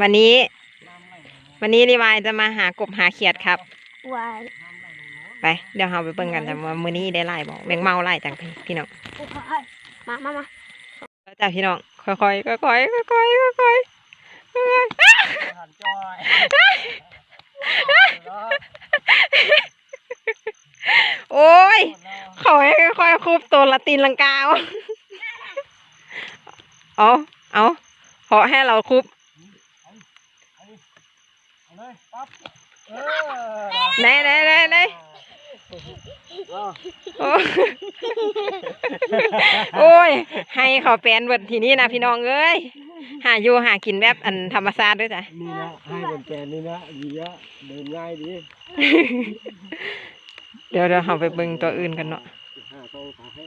วันนี้ วันนี้รีวายจะมาหากบหาเขียดครับ วายไป เดี๋ยวเราไปเบิ่งกันจ้ะว่ามื้อนี้ได้ไล่บอกแมงเมาไล่จังพี่พี่น้องมามามาแล้วจ้ะพี่น้องค่อยๆค่อยๆค่อยๆค่อยๆค่อยๆหันจอยโอ้ยเขาให้ค่อยๆคุบตัวละตีนลังกาวเอาเอาขอให้เราคุบเอาเลย ปั๊บเออไหนไหนไหนไหนเอาโอ้ยโอ้ย ให้เขาแปลนเบิดทีนี้นะพี่น้องเอ้ย หาอยู่หากินแบบอันธรรมชาติด้วยจ้ะ นี่นะให้เป็นแกนนี่นะดีอะเดินง่ายดีเดี๋ยวเดี๋ยวเราไปเบิ่งตัวอื่นกันเนาะห้าตองขาให้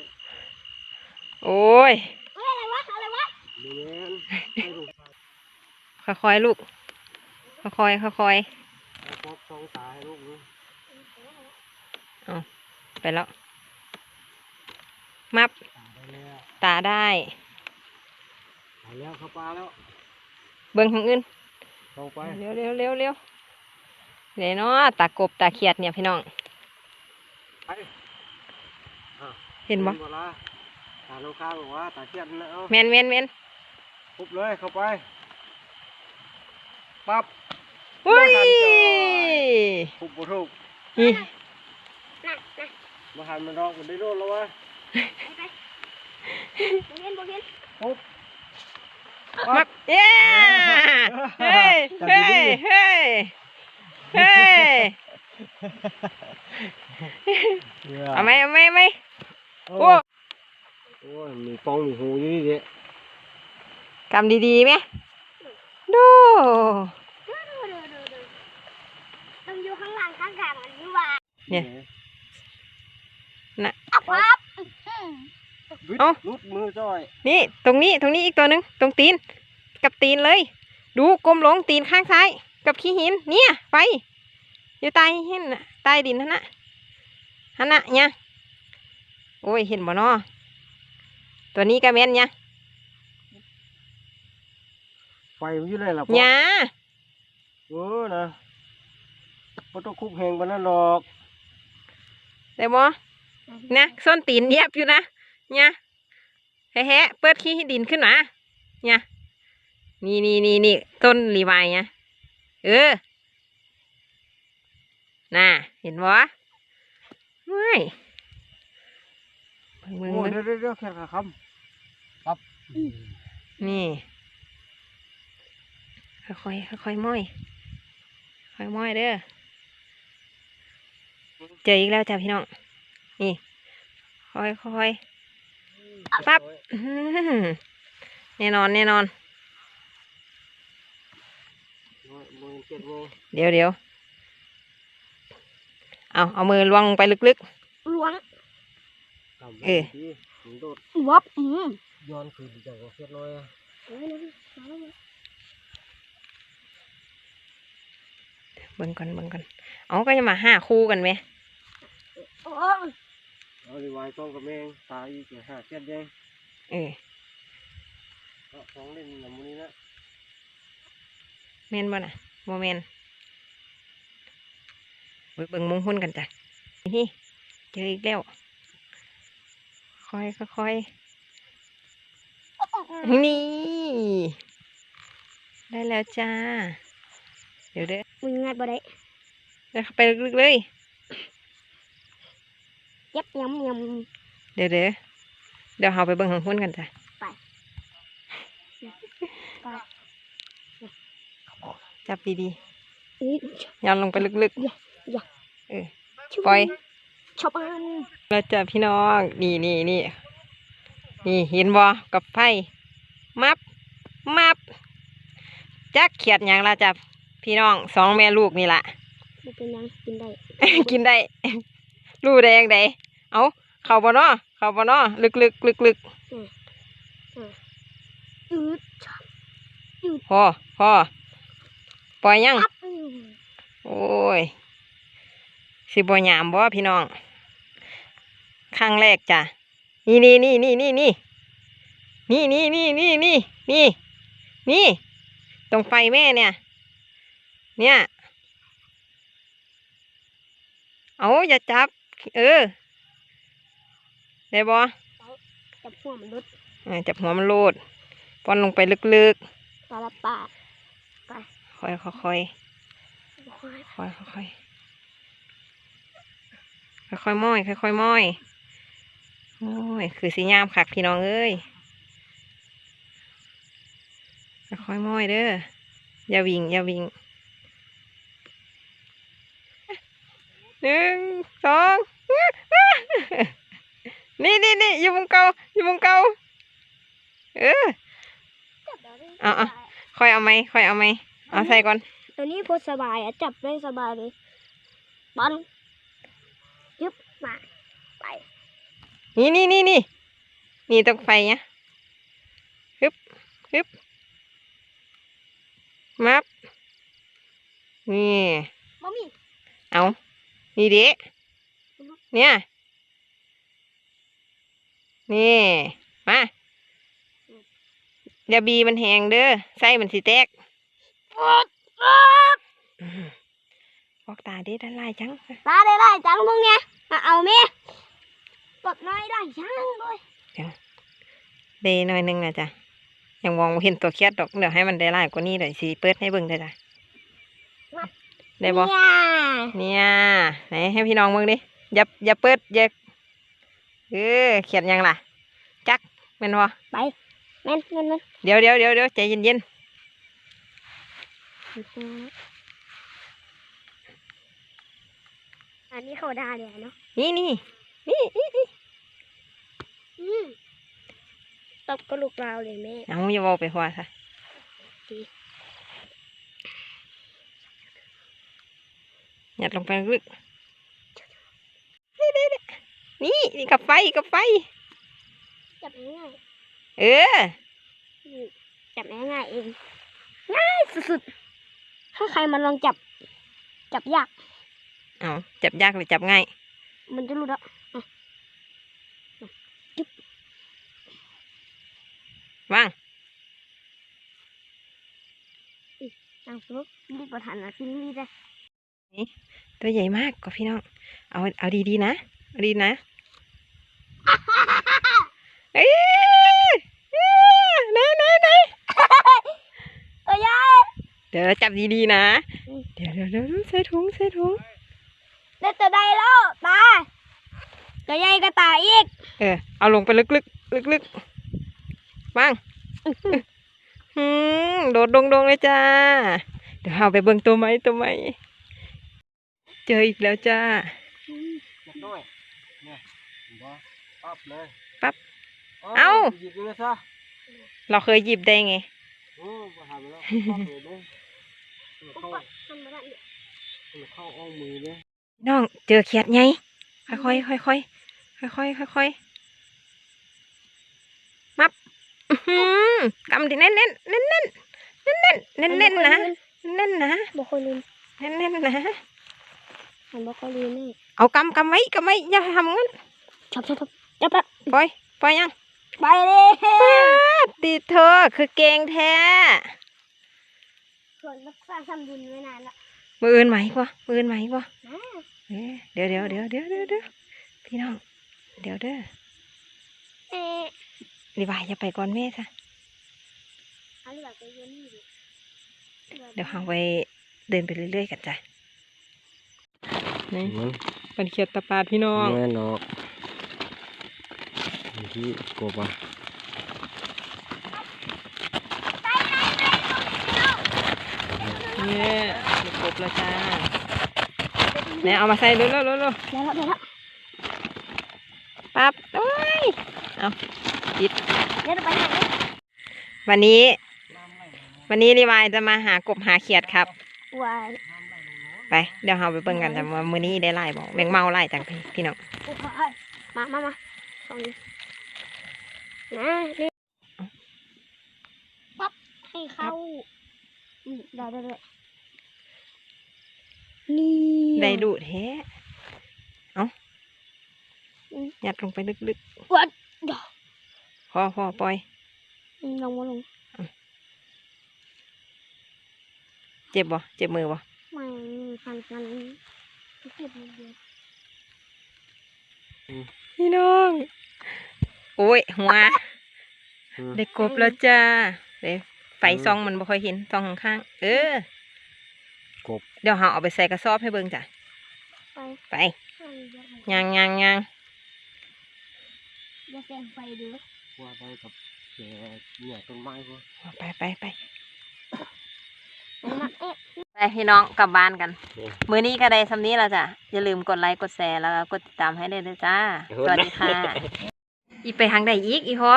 โอ้ยเฮ้ย อะไรวะอะไรวะเนียนให้ลูกค่อยๆลูก ค่อยๆค่อยพกสองตาให้ลูกนี่ๆไปแล้ว มับ ตาได้ตาได้แล้วตายแล้วเข้าปลาแล้ว เบิ่งทางอื่นลงไปเร็วเร็วเร็วเร็วเดี๋ยวเนาะตากบตาเขียดเนี่ยพี่น้องไปอะเห็นบ่บ่ล่ะตาลูกค้าบอกว่าตาเทียนนะเอาแมนแมนแมนพุบเลยเข้าไปปั๊บ อุ้ยพุบบ่ถูกนี่น่ะน่ะมาหันมันรอกมันได้โดนแล้ววะโบเห็นโบเห็นพุบมักเย้เฮ้ยเฮ้ยเฮ้ยเฮ้ยเอาไหมเอาไหมเอาไหมโอ้โอ้โอ้ยมีฟองมีหูอยู่นี่เด้กำดีๆไหมดูดูดูดูดูดูต้องอยู่ข้างหลังข้างกลางมันนี่ว่าเนี่ยน่ะอะปั๊บอืมวิดเอ้าลุดมือจ้อยนี่ตรงนี้ตรงนี้อีกตัวหนึ่งตรงตีน กับตีนเลย ดูก้มลงตีนข้างซ้าย กับขี้หิน เนี่ยไปอยู่ใต้หินน่ะใต้ดินนั่นน่ะฮันน่ะเนี่ยโอ้ยเห็นบ่นอตัวนี้ก็แม่นเนี่ยไฟมันอยู่เลยล่ะเนี่ยเออนะ บ่ต้องคุบแหงปานนั้นหรอกได้บ่นะส้นตีนเหยียบอยู่นะเนี่ยแฮะๆเปิดขี้ดินขึ้นมาเนี่ยนี่นี่นี่นี่ต้นรีไวายเนี่ยเออน่ะเห็นบ่ไม่มึโอ้งเดี๋ยวเดี๋ยวเดี๋ยวแค่ขาคำครับนี่ค่อยๆค่อยๆม้อยค่อยม้อยเด้อ เจออีกแล้วจ้ะพี่น้อง นี่ค่อยค่อยๆปั๊บอื้อหือแน่นอนแน่นอนโมงเจ็ดโมงเดี๋ยวเดี๋ยวเอาเอามือลวงลงไปลึกล้วงต่ำเอ๊ะทีถึงโดดวับอืมย้อนคืนจากว่าเสียน้อยอะ เฮ้ยนะมาแล้วมาๆเบิ่งก่อนเบิ่งก่อนเอาก็จะมาห้าคู่กันไหมโอ้เอาดีไว้ต้องกับแมงตายอีกห้าเจ็ดยังเออก็สองเล่นแบบนี้นะแม่นบ่น่ะโมเมนเบิ่งเบิ่งมุงหุ่นกันจ้ะนี่เจออีกแล้วค่อยค่อยๆนี่ ได้แล้วจ้า เดี๋ยวเด้อ มึงงัดบ่ได้เดี๋ยวเข้าไปลึกๆเลยเย็บยำยเดี๋ยวเด้อเดี๋ยวเราไปเบิ่งของหุ่นกันจ้ะไปจับดีำนี่ๆยันลงไปลึกอย่าๆเออปล่อย ชอบอันแล้วจ้ะพี่น้องนี่นี่นี่นี่เห็นบ่กับไฟมับมับจักเขียดหยังละจ้ะ พี่น้องสองแม่ลูกนี่ล่ะมันเป็นยังกินได้ กินได้ รู้ได้ยังไงเอาเข้าบ่เนาะเข้าบ่เนาะลึกลึกลึกลึกอืดพอพอปล่อยยังปั๊บอืมโอ้ย สิบ่หยามบ่พี่น้อง ครั้งแรกจ้ะ นี่นี่นี่นี่นี่นี่นี่นี่นี่นี่นี่นี่นี่ตรงไฟแม่เนี่ย เนี่ยเอาอย่าจับ เออได้บ่จับหัวมันรุดอ่าจับหัวมันโลดป้อนลงไปลึกตาละปาดๆค่อยๆค่อยๆค่อยโอ้ยๆค่อยๆค่อยๆค่อยๆม้อยค่อยๆม้อยโอ้ยคือสีงามคักพี่น้องเอ้ยค่อยๆม้อยเด้ออย่าวิ่งอย่าวิ่ง หนึ่งสองนี่นี่นี่อยู่มุมเก่าอยู่มุมเก่าเออจับได้เลยเอาเอาค่อยเอาไหมค่อยเอาไหมเอาใส่ก่อนตัวนี้โคตรสบายอะจับได้สบายเลยบอลยึบมาไปนี่นี่นี่นี่นี่ตรงไฟเนี่ยฮึบฮึบมับนี่บ่มีเอา นี่เด็เนี่ย นี่ มาอย่าบีมันแหงเด้อ ไส้มันสิแตกปวดปวดฟอกตาเด้ด้านลายจัง ตาได้ไรจังพวกเนี้ยมาเอาแม่ปลดน้อยได้ช่างเลยเดหน่อยหนึงนะจ๊ะยังมองบ่เห็นตัวเครียดดอก เดี๋ยวให้มันได้หลายกว่านี้เดี๋ยวสิเปิดให้เบิ่งเด้อจ้ะ ได้บ่เนี่ยเนี่ยไหนให้พี่น้องเบิ่งดิอย่าอย่าเปิดอย่าเออเขียนยังล่ะ จักแม่นบ่ไปแม่นแม่นแม่นเดี๋ยวเดี๋ยวเดี๋ยวเดี๋ยวใจเย็นอันนี้เขาด่าเลยเนาะๆนี่นี่นี่นี่นี่อืมตบกระลูกเราเลยแม่เอาอย่าเว้าไปหัวซะ ดียัดลงไปลึกนี่นี่นี่นี่กับไฟกับไฟ จับง่ายเออ จับง่ายเอง ง่ายสุดๆ ถ้าใครมาลองจับ จับยาก เอาจับยากหรือจับง่าย มันจะรู้แล้วว่างอะปุ๊บรีบประทานนะที่นี่ได้ตัวใหญ่มากกว่าพี่น้อง เอาเอาดีๆนะเอาดีนะเอ้ยเอ้ยไหนไหนไหนเอ้ยยายเดี๋ยวจับดีๆนะอืมเดี๋ยวเดี๋ยวเดี๋ยวใส่ถุงใส่ถุงได้แต่ใดแล้วตาตัวใหญ่ก็ตาอีก เออเอาลงไปลึกๆลึกๆว่างหืมโดดดงๆเลยจ้า เดี๋ยวเอาไปเบิ่งตัวไหมตัวไหม เจออีกแล้วจ้าเล็กน้อยเนี่ยเห็นบ่ปั๊บเลยปั๊บ เอ้า หยิบเลยซะเราเคยหยิบได้ไง โอ้มาหาไปแล้วปั๊บเลยเด้มันเข้าทำมาได้เนี่ยมันเข้าอ้อมมือเลยน้องเจอเขียดไงค่อยๆค่อยๆค่อยๆค่อยๆมับอื้อหือกำดิแน่นๆแน่นๆแน่นๆแน่นๆแน่นๆแน่นๆนะแน่นๆนะบ่ค่อยลืมแน่นๆนะ มันบ่ค่อยลืมนี่เอากำกำไว้กำไว้อย่าทำงั้นจับจับจับจับละปล่อยปล่อยยังไปเลยติดเธอคือเก่งแท้ส่วนรักษาสมดุลไว้นานละมืออื่นไหมกว่ามืออื่นไหมกว่านะเอ้ยเดี๋ยวเดี๋ยวเดี๋ยวเดี๋ยวเดี๋ยวเดี๋ยวพี่น้อง เดี๋ยวเด้อเอ๊ะรีบายอย่าไปก่อนแม่ซะเอาเหลือไปเย็นนี่ดิเดี๋ยวเราไปเดินไปเรื่อยๆกันจ้ะ นี่มันเป็นเขียดตะปาดพี่น้องแม่นอกอยู่ที่กบอะเนี่ยมีครบแล้วจ้าเนี่ยเอามาใส่เร็วๆเร็วๆเร็วเดี๋ยวละเดี๋ยวละๆปั๊บโอ้ยเอาปิดเดี๋ยวจะไปไหนวันนี้ วันนี้รีวายจะมาหากบหาเขียดครับวาย ไปเดี๋ยวเราไปเบิ่งกันแต่ว่ามื้อนี้ได้ไล่บอกแมงเมาไล่จังพี่พี่น้องโอ้ยมามามาตรงนี้นะนี่ปั๊บให้เข้าอืมได้ได้ได้นี่ได้ดูแท้เอาอืมยัดลงไปลึกวัดเดี๋ยวๆพอพอปล่อยอืมลงมาลง เจ็บบ่เจ็บมือบ่ ไม่ฟันฟันเก็บมันเดียวพี่น้อง โอ้ย หัวอืมได้กบแล้วจ้าเดี๋ยวไฟซองมันบ่ค่อยเห็นซองข้างๆเออ กบ เดี๋ยวเราเอาไปใส่กระสอบให้เบิ่งจ้ะ ไปไปข้างเดียวยางยางยางอย่าแสงไฟดูว่าได้กับแกเนี่ยต้นไม้ก็ไปไปไปมันเอ๊ะ ไปพี่น้องกลับบ้านกันนี่มื้อนี้ก็ได้สำนี้แล้วจ้ะ อย่าลืมกดไลค์ กดแชร์ แล้วก็กดติดตามให้ได้เลยจ้า สวัสดีค่ะ อีไปทางใดอีกอีพอ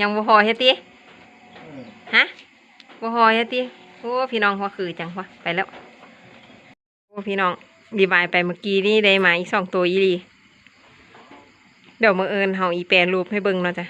ยังบ่พอเฮ็ดติฮะบ่พอเฮ็ดติโอ้พี่น้องหัวคือจังวะไปแล้ว โอ้พี่น้องดีบายไปเมื่อกี้นี่ได้มาอีกสองตัวอีหลีเดี๋ยวมื่อเอิญเฮาอีแปลรูปให้เบิ่งเนาะจ้ะ